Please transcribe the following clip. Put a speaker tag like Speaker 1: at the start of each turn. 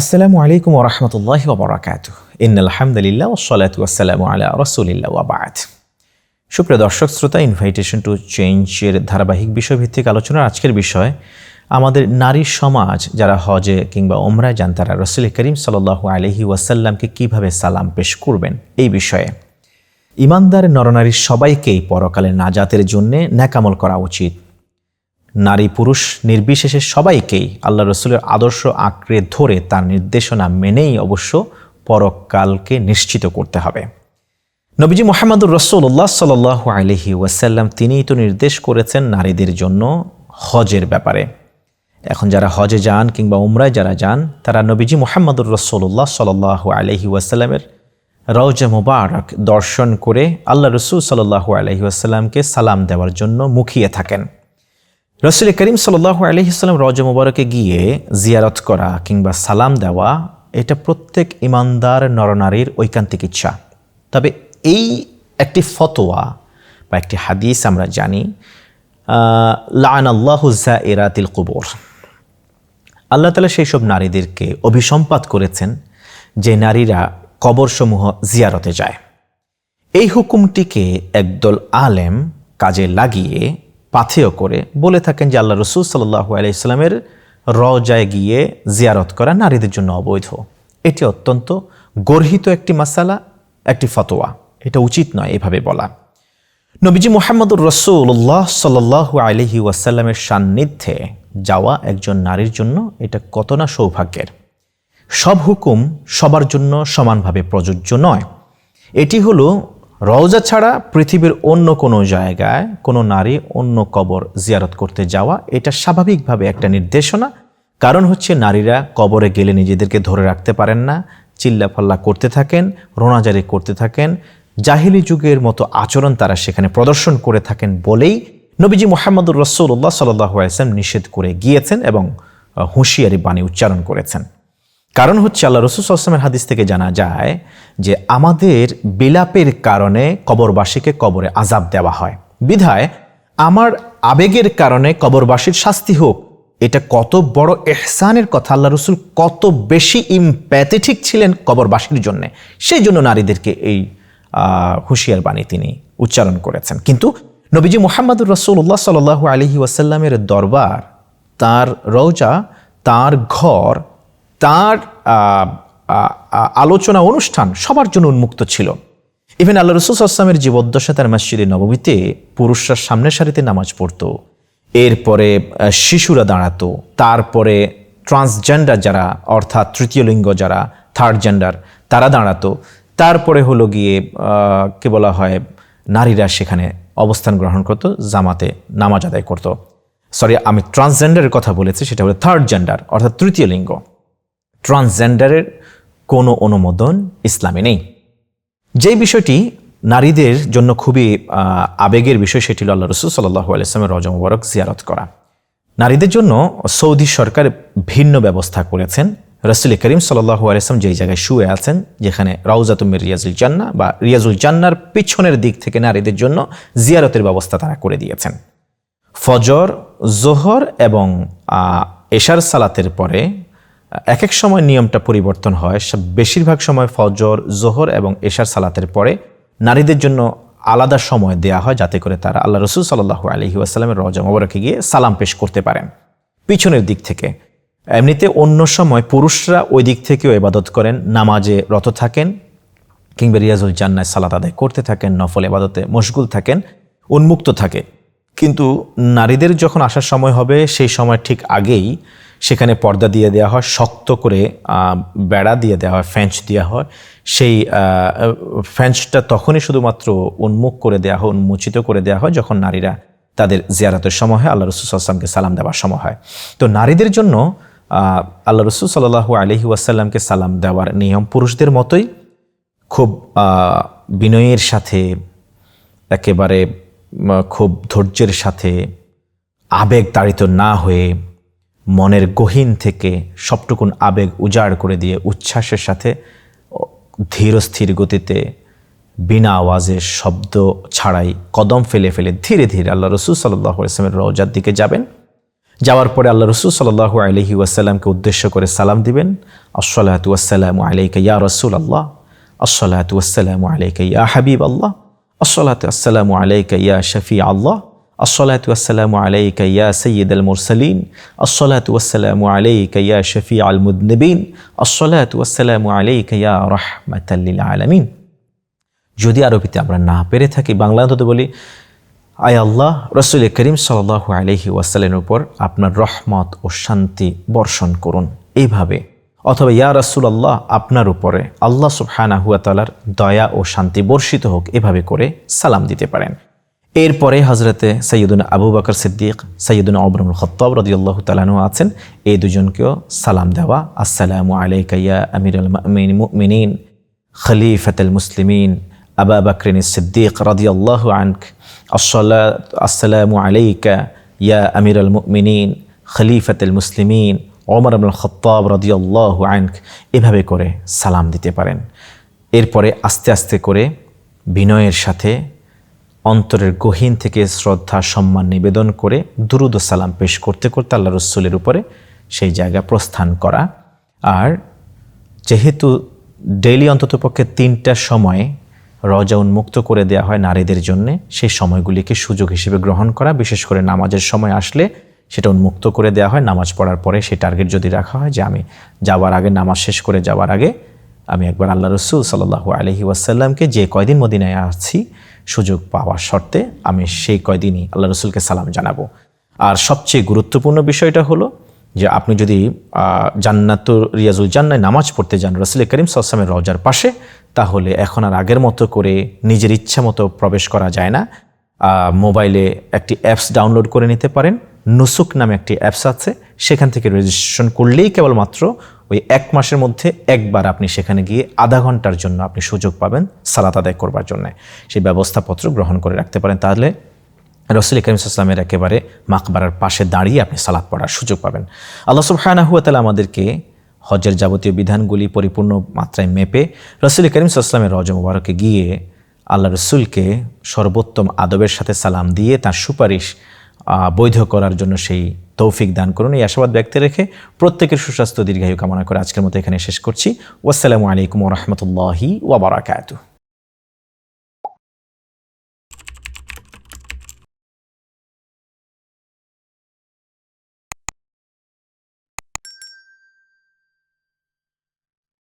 Speaker 1: আসসালামু আলাইকুম ওরহমতুল্লাহ ওবরাকাত ইন আলহামদুলিল্লাহ ওসলাত ওয়াসালামু আলা রসুলিল্লাহ ওয়াবাদ সুপ্রিয় দর্শক, শ্রোতা ইনভাইটেশন টু চেঞ্জের ধারাবাহিক বিষয়ভিত্তিক আলোচনার আজকের বিষয়, আমাদের নারী সমাজ, যারা হজে কিংবা ওমরায় যান, তারা রসুল করিম সাল্লাহ আলহি ওয়াসাল্লামকে কীভাবে সালাম পেশ করবেন? এই বিষয়ে। ইমানদার নরনারীর সবাইকেই পরকালে নাজাতের জন্যে ন্যাকামল করা উচিত। নারী পুরুষ নির্বিশেষে সবাইকেই আল্লাহ রসুলের আদর্শ আঁকড়ে ধরে তার নির্দেশনা মেনেই অবশ্য পরকালকে নিশ্চিত করতে হবে। নবীজি মোহাম্মদুর রসুল্লাহ সাল আলহি ওয়াসাল্লাম তিনিই তো নির্দেশ করেছেন নারীদের জন্য হজের ব্যাপারে। এখন যারা হজে যান কিংবা উমরায় যারা যান, তারা নবীজি মোহাম্মদুর রসুল্লাহ সাল আলহি ওয়াসাল্লামের রওজা মুবারক দর্শন করে আল্লাহ রসুল সাল্লাহ আলহি ওয়াসাল্লামকে সালাম দেওয়ার জন্য মুখিয়ে থাকেন। রসুল করিম সাল্লাহ আলহিসাল্লাম রজ মুবারকে গিয়ে জিয়ারত করা কিংবা সালাম দেওয়া, এটা প্রত্যেক ইমানদার নরনারীর ঐকান্তিক ইচ্ছা। তবে এই একটি ফতোয়া বা একটি হাদিস আমরা জানি লান আল্লাহুজা এরাতিল কুবর। আল্লাহ তালা সেই সব নারীদেরকে অভিসম্পাত করেছেন যে নারীরা কবরসমূহ জিয়ারতে যায়। এই হুকুমটিকে একদল আলেম কাজে লাগিয়ে পাথেয় করে বলে থাকেন যে আল্লাহ রসুল সাল্লাহ আলাইস্লামের রজায় গিয়ে জিয়ারত করা নারীদের জন্য অবৈধ। এটি অত্যন্ত গর্হিত একটি মাসালা, একটি ফতোয়া। এটা উচিত নয় এভাবে বলা। নবীজি মোহাম্মদুর রসুল্লাহ সাল্লাহ আলহি ওয়াসাল্লামের সান্নিধ্যে যাওয়া একজন নারীর জন্য এটা কত না সৌভাগ্যের। সব হুকুম সবার জন্য সমানভাবে প্রযোজ্য নয়। এটি হলো রওজা ছাড়া পৃথিবীর অন্য কোনো জায়গায় কোনো নারী অন্য কবর জিয়ারত করতে যাওয়া এটা স্বাভাবিকভাবে একটা নির্দেশনা। কারণ হচ্ছে নারীরা কবরে গেলে নিজেদেরকে ধরে রাখতে পারেন না, চিল্লাফাল্লা করতে থাকেন, রোনাজারি করতে থাকেন, জাহিলি যুগের মতো আচরণ তারা সেখানে প্রদর্শন করে থাকেন বলেই নবীজি মোহাম্মদুর রসুল্লাহ সাল্লাম নিষেধ করে গিয়েছেন এবং হুঁশিয়ারি বাণী উচ্চারণ করেছেন। কারণ হচ্ছে আল্লাহ রসুল আসলামের হাদিস থেকে জানা যায় যে আমাদের বিলাপের কারণে কবরবাসীকে কবরে আজাব দেওয়া হয়। বিধায় আমার আবেগের কারণে কবরবাসীর শাস্তি হোক, এটা কত বড় এহসানের কথা, আল্লাহ রসুল কত বেশি ইম্প্যাথেটিক ছিলেন কবরবাসীর জন্যে। সেই জন্য নারীদেরকে এই হুঁশিয়ার বাণী তিনি উচ্চারণ করেছেন। কিন্তু নবীজি মোহাম্মদুর রসুল্লাহ সাল আলহি ওয়াসাল্লামের দরবার, তার রৌজা তার ঘর তার আলোচনা অনুষ্ঠান সবার জন্য উন্মুক্ত ছিল। ইভেন আল্লাহ রসুল আসলামের জীবদ্দশা তার মসজিদে নবমীতে পুরুষরা সামনের সারিতে নামাজ পড়ত। এরপরে শিশুরা দাঁড়াতো। তারপরে ট্রান্সজেন্ডার যারা, অর্থাৎ তৃতীয় লিঙ্গ যারা থার্ড জেন্ডার তারা দাঁড়াতো। তারপরে হলো গিয়ে কে বলা হয়, নারীরা সেখানে অবস্থান গ্রহণ করতো, জামাতে নামাজ আদায় করতো। সরি আমি ট্রান্সজেন্ডারের কথা বলেছি, সেটা হলো থার্ড জেন্ডার অর্থাৎ তৃতীয় লিঙ্গ। ট্রান্সজেন্ডারের কোনো অনুমোদন ইসলামে নেই। যেই বিষয়টি নারীদের জন্য খুবই আবেগের বিষয়, সেটি হল আল্লাহ রসুল সাল্লাহ আলাইসলামের রজ মুবারক জিয়ারত করা। নারীদের জন্য সৌদি সরকার ভিন্ন ব্যবস্থা করেছেন। রসুল করিম সাল্লাহ আলাইসলাম যেই জায়গায় শুয়ে আছেন, যেখানে রাউজাতুমের রিয়াজুল জান্না বা রিয়াজুল জান্নার পিছনের দিক থেকে নারীদের জন্য জিয়ারতের ব্যবস্থা তারা করে দিয়েছেন। ফজর, জোহর এবং এশার সালাতের পরে এক এক সময় নিয়মটা পরিবর্তন হয় বেশিরভাগ সময় ফজর, জোহর এবং এশার সালাতের পরে নারীদের জন্য আলাদা সময় দেয়া হয় যাতে করে তারা আল্লাহ রসুল সাল্লাহ আলহি আসালামের রজা মোবারকে গিয়ে সালাম পেশ করতে পারেন। পিছনের দিক থেকে, এমনিতে অন্য সময় পুরুষরা ওই দিক থেকেও এবাদত করেন, নামাজে রত থাকেন কিংবা রিয়াজুল জান্নায় সালাত আদায় করতে থাকেন, নফল এবাদতে মশগুল থাকেন, উন্মুক্ত থাকে। কিন্তু নারীদের যখন আসার সময় হবে, সেই সময় ঠিক আগেই সেখানে পর্দা দিয়ে দেওয়া হয়, শক্ত করে বেড়া দিয়ে দেওয়া হয় ফ্যাঞ্চ দেওয়া হয়। সেই ফ্যাঞ্চটা তখনই শুধুমাত্র উন্মুখ করে দেওয়া হয়, উন্মোচিত করে দেওয়া হয় যখন নারীরা তাদের জিয়ারতের সময় হয়, আল্লাহ রসুল আসলামকে সালাম দেওয়ার সময় হয়। তো নারীদের জন্য আল্লাহ রসুল সাল্লাহু আলহি ওয়াসাল্লামকে সালাম দেওয়ার নিয়ম পুরুষদের মতোই খুব বিনয়ের সাথে, একেবারে খুব ধৈর্যের সাথে আবেগ তাড়িত না হয়ে মনের গহীন থেকে সবটুকুন আবেগ উজাড় করে দিয়ে উচ্ছ্বাসের সাথে ধীরস্থির গতিতে বিনা আওয়াজের শব্দ ছাড়াই কদম ফেলে ফেলে ধীরে ধীরে আল্লাহ রসুল সাল্লাহ ইসলামের রওজার দিকে যাবেন। যাওয়ার পরে আল্লাহ রসুল সাল্লাহ আলহি ওয়াসাল্লামকে উদ্দেশ্য করে সালাম দিবেন। আসসালাতু ওয়াসসালামু আলাইকা ইয়া রসুল আল্লাহ আসসালাতু ওয়াসসালামু আলাইকা ইয়া হাবিব আল্লাহ আসসালাতু আসসালামু আলাইকা ইয়া শফি আল্লাহ আসসালাতু আসসালামু আলাইকা ইয়া সৈয়দ আল মুরসালিন, আসসালাতু আসসালামু আলাইকা ইয়া শফি আল মুদনবিন, আসসালাতু আসসালামু আলাইকা ইয়া রহমাতাল্লিল আলামিন। যদি আরবিতে আমরা না পেরে থাকি, বাংলা অন্তত বলি, আয় আল্লাহ রসুল করিম সাল্লাহ আলহি ওয়াসাল্লের উপর আপনার রহমত ও শান্তি বর্ষণ করুন। এইভাবে। অথবা, ইয়া রাসুল আল্লাহ আপনার উপরে আল্লাহ সুবহানা হুয়া তালার দয়া ও শান্তি বর্ষিত হোক। এভাবে করে সালাম দিতে পারেন। এরপরে হজরতে সৈয়দুন আবু বকর সিদ্দিক সৈয়দুন অবরুল খত্তব রদিয়াল্লাহ তালানু আছেন। এই দুজনকেও সালাম দেওয়া। আসসালামু আলাইকাইয়া আমিরুল মুমিনিন খলিফাত মুসলিমিন, আবা বকরিন সিদ্দিক রদিয়াল্লাহ আনক। আসসালামু আলাইকা ইয়া আমিরুল মুমিনিন খলিফাত মুসলিমিন, ওমর আবুল খত্তাব রদিয়াল্লাহ আনক। এভাবে করে সালাম দিতে পারেন। এরপরে আস্তে আস্তে করে বিনয়ের সাথে অন্তরের গহীন থেকে শ্রদ্ধা, সম্মান নিবেদন করে দুরুদ সালাম পেশ করতে করতে আল্লাহ রসুলের উপরে সেই জায়গা প্রস্থান করা। আর যেহেতু ডেইলি অন্ততপক্ষে তিনটা সময়ে রজা উন্মুক্ত করে দেওয়া হয় নারীদের জন্য, সেই সময়গুলিকে সুযোগ হিসেবে গ্রহণ করা, বিশেষ করে নামাজের সময় আসলে সেটা উন্মুক্ত করে দেওয়া হয়। নামাজ পড়ার পরে সেই টার্গেট যদি রাখা হয় যে আমি যাওয়ার আগে, নামাজ শেষ করে যাওয়ার আগে, আমি একবার আল্লাহ রসুল সাল্লাহ আলহি ওয়াসাল্লামকে যে কয়দিন মদিনায় আছি সুযোগ পাওয়ার শর্তে আমি সেই কয়দিনই আল্লাহ রসুলকে সালাম জানাব। আর সবচেয়ে গুরুত্বপূর্ণ বিষয়টা হলো যে আপনি যদি জান্নাতুর রিয়াজুল জান্নায় নামাজ পড়তে যান, রসুল করিম সাল্লামের রজার পাশে, তাহলে এখন আর আগের মতো করে নিজের ইচ্ছা মতো প্রবেশ করা যায় না। মোবাইলে একটি অ্যাপস ডাউনলোড করে নিতে পারেন। নুসুক নামে একটি অ্যাপস আছে, সেখান থেকে রেজিস্ট্রেশন করলেই কেবলমাত্র ওই এক মাসের মধ্যে একবার আপনি সেখানে গিয়ে আধা ঘণ্টার জন্য আপনি সুযোগ পাবেন সালাত আদায় করবার জন্য। সেই ব্যবস্থাপত্র গ্রহণ করে রাখতে পারেন। তাহলে রসুল করিম ইসলামের একেবারে মাকবারার পাশে দাঁড়িয়ে আপনি সালাদ পড়ার সুযোগ পাবেন। আল্লাহ সুবহানা হুয়া তালা আমাদেরকে হজের যাবতীয় বিধানগুলি পরিপূর্ণ মাত্রায় মেপে রসুল করিম সাল্লামের রজ মুবারকে গিয়ে আল্লাহ রসুলকে সর্বোত্তম আদবের সাথে সালাম দিয়ে তার সুপারিশ বৈধ করার জন্য সেই তৌফিক দান করুন। এই আশাবাদ ব্যক্তি রেখে প্রত্যেকের সুস্বাস্থ্য দীর্ঘায়ু কামনা করে আজকের মতো এখানে শেষ করছি। ওয়াসালামু আলাইকুম রহমতুল্লাহি ওবরাকাতু